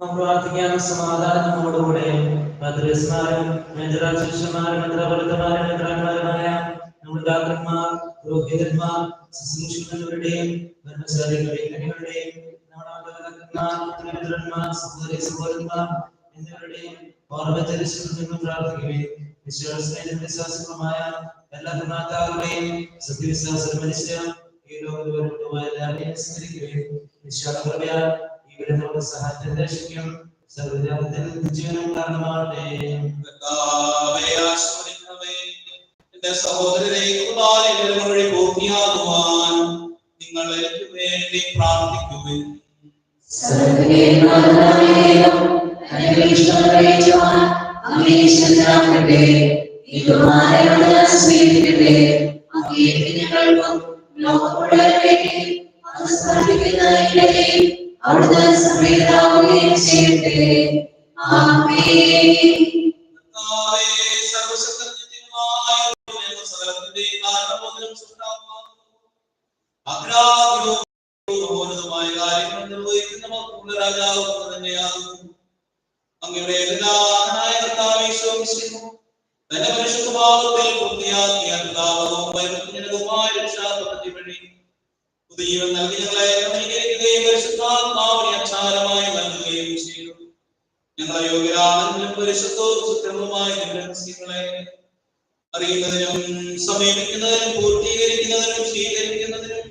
നാം പ്രാർത്ഥിക്കാൻ സമാധാനം നമ്മോടുകൂടെ ഭദ്രസ്മാരും മേന്ദ്രാശിഷ്യന്മാരും മന്ത്രപരിതമാരും മിത്രന്മാരുമായ നമ്മുടെ പുരോഹിതന്മാർ ശുശ്രൂഷകരുടെയും ഭരണശാലികളുടെയും അണികളുടെയും നമ്മുടെ സഹോദരി സഹോദരന്മാർ എന്നിവരുടെയും ഓർമ്മചരിച്ചു പ്രാർത്ഥിക്കുകയും വിശ്വാസ എല്ലാ നിർമ്മാതാക്കളെയും സത്യവിശ്വാസം മനുഷ്യ ഈ ലോകത്തുമായ എല്ലാവരെയും സ്മരിക്കുകയും വിശ്വാസകൃപയാൽ ഇവിടെ നമ്മുടെ സഹായത്തെ ദർശിക്കും സർവജാതത്തിൽ ജീവനം കാരണമാവട്ടെ കർത്താവേ, ആശ്വസിക്കണമേ. എന്റെ സഹോദരരെ കുർബാനയുടെ വഴി പൂർത്തിയാകുവാൻ നിങ്ങൾ എനിക്ക് വേണ്ടി പ്രാർത്ഥിക്കുകയും അവിടുത്തെ സമയത്താവുകയും ചെയ്യട്ടെ ആമേൻ കർത്താവേ, സകലത്തിന്റെയും കാരണബോധനം സൃഷ്ടാവാകുന്നു. അഗ്രാഹ്യവും മഹോന്നതമായ കാര്യങ്ങൾ നിർവഹിക്കുന്ന മക്കളുടെ രാജാവ് അങ്ങ് തന്നെയാകുന്നു. അങ്ങയുടെ എല്ലാ ആദരനായ കർത്താവേ, ഈശോമിശിഹാ, തന്റെ പരിശുദ്ധഭാവത്തിൽ പൂർത്തിയാക്കിയ വൈരുദ്ധ്യജനകവുമായ രക്ഷാപദ്ധതി വഴി പുതുജീവൻ നൽകി ഞങ്ങളെ ക്രമീകരിക്കുകയും പരിശുദ്ധാത്മാവിനെ അച്ചാരമായി നൽകുകയും ചെയ്തു. ഞങ്ങളെ യോഗ്യരാണെങ്കിലും പരിശുദ്ധവും സുക്രമവുമായ രഹസ്യങ്ങളെ അറിയുന്നതിനും സമീപിക്കുന്നതിനും പൂർത്തീകരിക്കുന്നതിനും സ്വീകരിക്കുന്നതിനും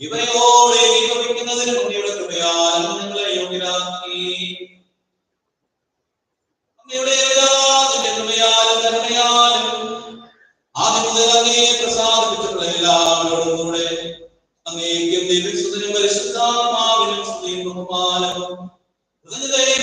ഇവയോടെ ഏകീഭവിക്കുന്നതിനും അങ്ങയുടെ കൃപയാലും ഞങ്ങളെ അങ്ങയുടെ ഏകജാതന്റെ കൃപയാലും ആദ്യം മുതൽ അങ്ങയെ പ്രസാദിപ്പിച്ചിട്ടുള്ള എല്ലാവരോടും കൂടെ അങ്ങേക്കും ദിവസത്തിനും പരിശുദ്ധാത്മാവിനും സ്തുതിയും ബഹുമാനവും. കൃതജ്ഞതയും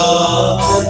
love.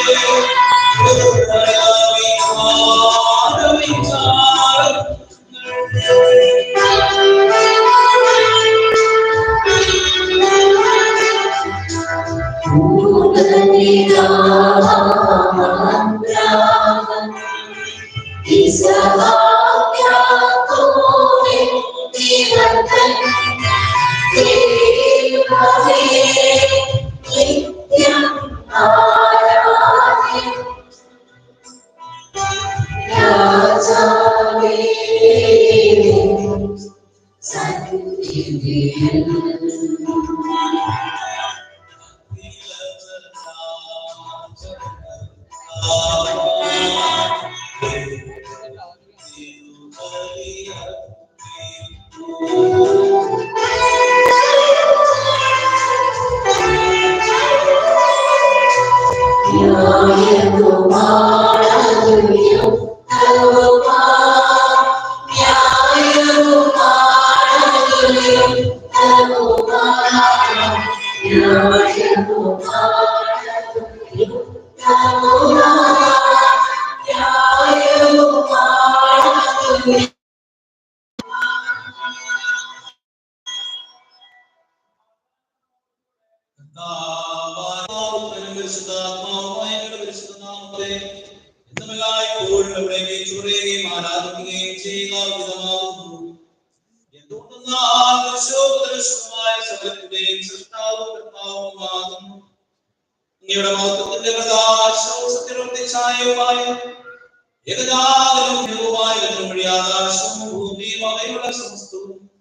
ഏകജാതനുമായ വഴി ആകാശവും ഭൂമിയും അവയുള്ള സമസ്തവും.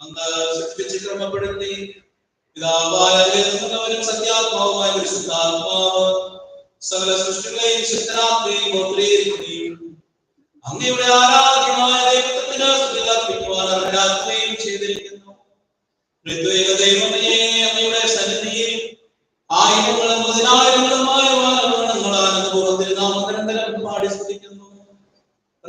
അങ്ങ് സൃഷ്ടിച്ച് ക്രമപ്പെടുത്തി. പിതാവായ ദൈവത്തിനവരും സകല സൃഷ്ടികളെയും ശക്തരാക്കുകയും ഗോത്രീകരിക്കുകയും അങ്ങയുടെ ആരാധ്യമായ ദൈവത്തിന് അർപ്പിക്കുവാൻ അർഹരാക്കുകയും ചെയ്തിരിക്കുന്നു.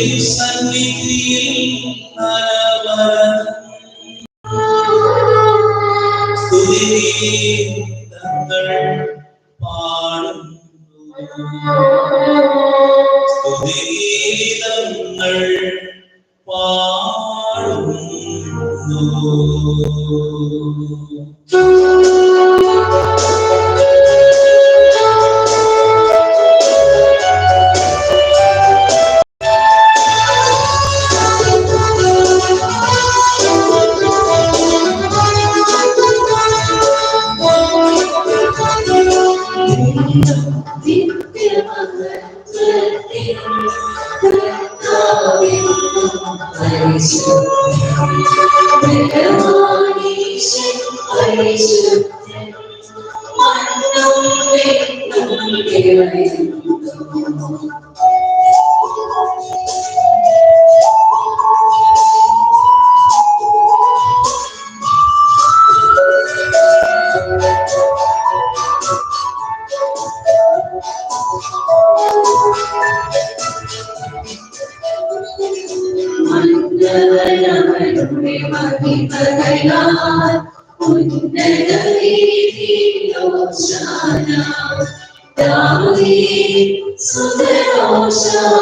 തിരുസന്നിധിയിൽ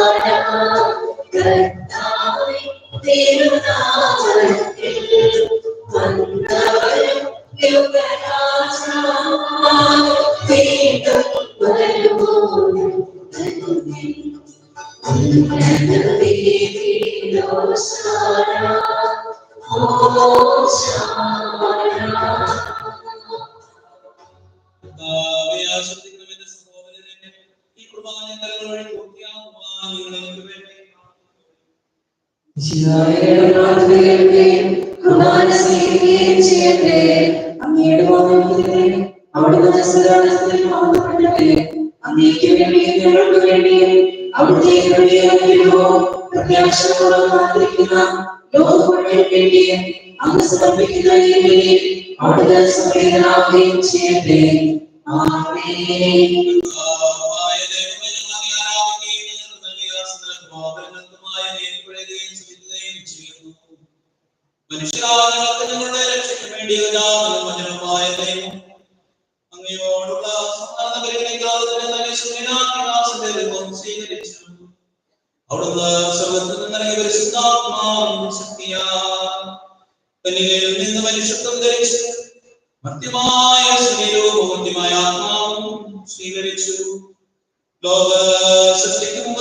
കർത്താവേ, അങ്ങ് സമർപ്പിക്കുന്ന അവിടുന്ന് സംവേദനാവുകയും ചെയ്യട്ടെ ആമേൻ. ശരീരവും മധ്യമായ ആത്മാവും സ്വീകരിച്ചു. ലോക സൃഷ്ടിക്ക്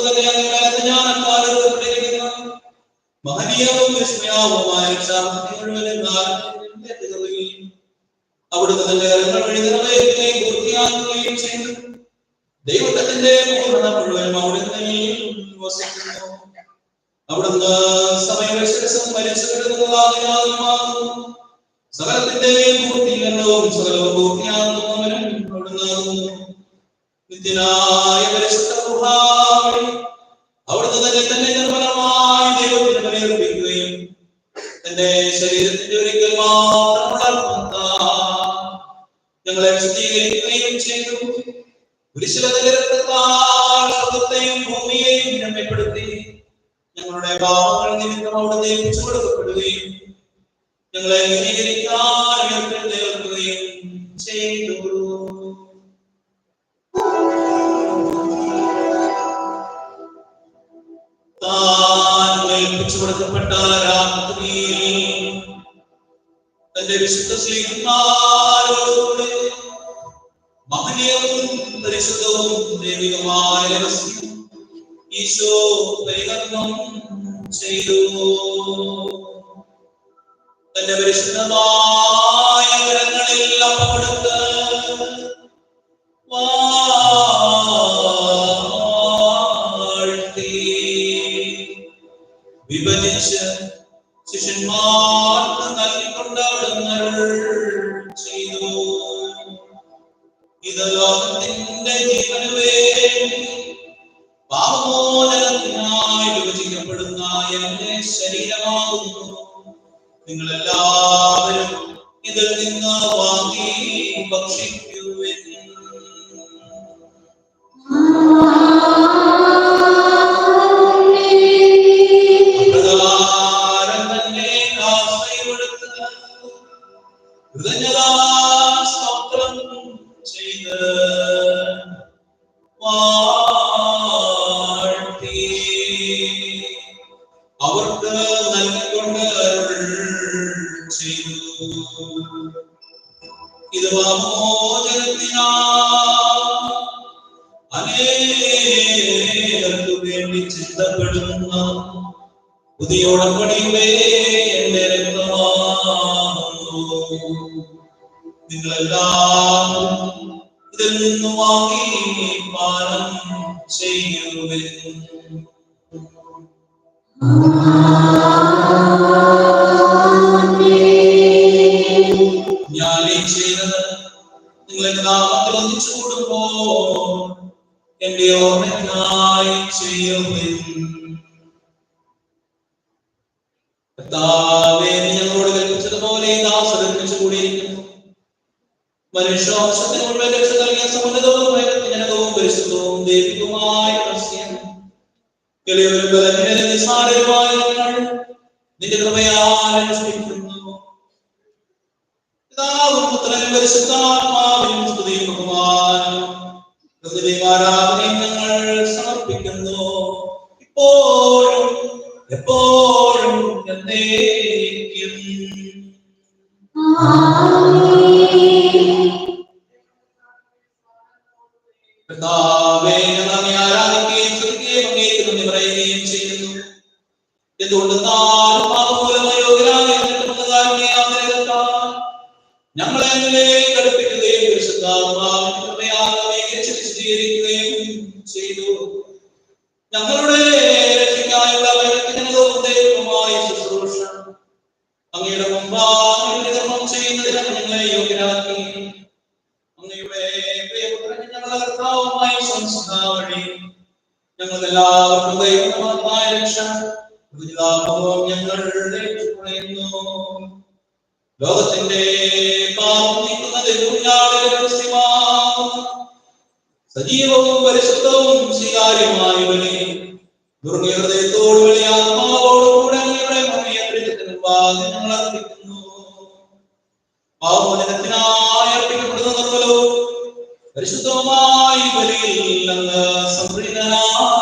മഹനീയവും വിസ്മയാവുമായ എത്തുകയും അവിടുന്ന് തന്റെ കരങ്ങൾ വഴി പൂർത്തിയാക്കുകയും ചെയ്തു. ദൈവത്തിന്റെ വസിക്കുന്നു അവിടുന്ന് മരിച്ചു പൂർത്തീകരണവും സകലവും പൂർത്തിയാകുന്നവനും അവിടുന്ന് തന്നെ തന്നെ നിർമ്മലമായി ബലിയർപ്പിക്കുകയും തന്റെ ശരീരത്തിന്റെ ഒരിക്കൽ ഞങ്ങളെ വിശദീകരിക്കുകയും ചെയ്തു. കുരിശിലെ രക്തത്താൽ സ്വർഗത്തെയും ഭൂമിയെയും രമ്യപ്പെടുത്തി ഞങ്ങളുടെ പാപങ്ങൾ നിമിത്തം ഏൽപ്പിച്ചു കൊടുക്കപ്പെടുകയും ഞങ്ങളെ നീതീകരിക്കാൻ ഉയർത്തെഴുന്നേൽക്കുകയും ചെയ്തു. ഏൽപ്പിച്ചു കൊടുക്കപ്പെട്ട രാത്രി തന്റെ വിശുദ്ധ ശ്രീകുമാരോട് മഹനീയവും പരിശുദ്ധവും ദൈവികമായ ഈശോ പരികർമ്മം ചെയ്തു തന്റെ പരിശുദ്ധമായ കരങ്ങളിൽ വാഴ്ത്തി ശിഷ്യന്മാർക്ക് നൽകിക്കൊണ്ട് അവിടുന്ന് ചെയ്ത്. ചിന്തപ്പെടുന്ന പുതിയ ഉടമ്പടിയുടെ എന്റെ രക്തമാകുന്നു നിങ്ങളെല്ലാം ഇതിൽ നിന്ന് വാങ്ങി പാനം ഞാൻ ഈ ചെയ്തത് നിങ്ങളെ നാമത്തിൽ ഒന്നിച്ചു കൂടുമ്പോ എന്റെ ഓർമ്മയ്ക്കായി ചെയ്യുവിൻ. മനുഷ്യവംശത്തിന് മുഴുവൻ രക്ഷ നൽകിയ സമുന്നതവും ജനകവും പരിശുദ്ധവും ദൈവികവുമായ ഞങ്ങൾ സമർപ്പിക്കുന്നു ഇപ്പോഴും എപ്പോഴും എന്നേക്കും. ആരാധിക്കുകയും സ്തുതിക്കുകയും അങ്ങേക്ക് നന്ദി പറയുകയും ചെയ്യുന്നു. എന്തുകൊണ്ട് ഞങ്ങളുടെ ആഗ്രഹത്താൽ ഞങ്ങളെ കൃപയാൽ അവയെ വിശദീകരിക്കുകയും ചെയ്തു. ഞങ്ങളുടെ രക്ഷയ്ക്കായുള്ള ദൈവമായ ശുശ്രൂഷ. അങ്ങയുടെ മുമ്പാകെ കർമ്മം ചെയ്യുന്നതിന് ഞങ്ങളെ യോഗ്യരാക്കി. അങ്ങയുടെ പ്രിയപുത്രൻ ഞങ്ങളുടെ ലോകത്തിന്റെ സജീവവും പരിശുദ്ധവും സ്വീകാര്യമായവനെ ദുർഗഹൃദയത്തോട് വലിയ ആത്മാവോടുകൂടെ മറിയത്തിന് മുമ്പാകെ ഞങ്ങൾ അർപ്പിക്കുന്നു. നിർമ്മലവും പരിശുദ്ധവുമായി ബലിയിൽ നിന്ന് സംപ്രീതനാകണമേ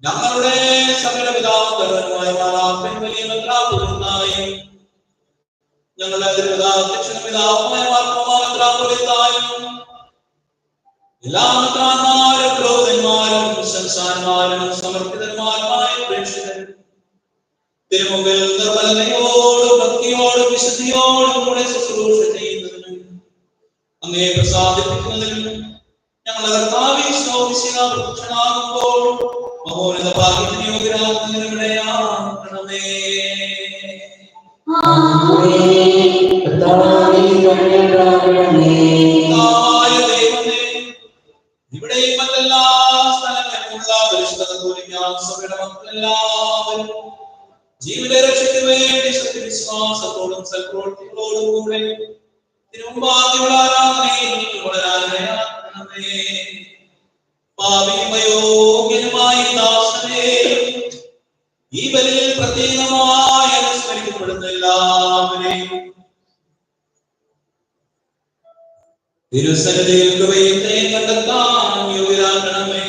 ഞങ്ങളുടെ ഞങ്ങളുടെ അതിർപിതാധ്യക്ഷന പിതാവുമായ എല്ലാ മന്ത്രാന്മാരും പ്രബോധന്മാരും സംസാരന്മാരും തിരുമുമ്പിൽ നിർമ്മലതയോടും ഭക്തിയോടും വിശുദ്ധിയോടും കൂടെ ശുശ്രൂഷ ചെയ്യുന്നതിന് അങ്ങേ പ്രസാദിപ്പിക്കുന്നതിന് ഞങ്ങളുടെ കർത്താവിശ്വനാകുമ്പോൾ മഹോന്നത ഭാഗ്യത്തിന് യോഗ്യരാകുന്നതിനും ദൈവമേ, ഇവിടെയും മറ്റെല്ലാ സ്ഥലങ്ങളിലുള്ള പരിശുദ്ധ കത്തോലിക്കാ സഭയുടെ മക്കളെല്ലാവരും ജീവനെ രക്ഷയ്ക്ക് വേണ്ടി സത്യവിശ്വാസത്തോടും സൽപ്രവൃത്തികളോടും കൂടെ തിരുമുമ്പാതിയുള്ള ആരാധനയിൽ ഈ ബലിയിൽ പ്രത്യേകമായി അനുസ്മരിക്കപ്പെടുന്ന എല്ലാവരെയും തിരുസന്നിധിയിൽ കണ്ടെത്താൻ യോഗ്യരാക്കണമേ.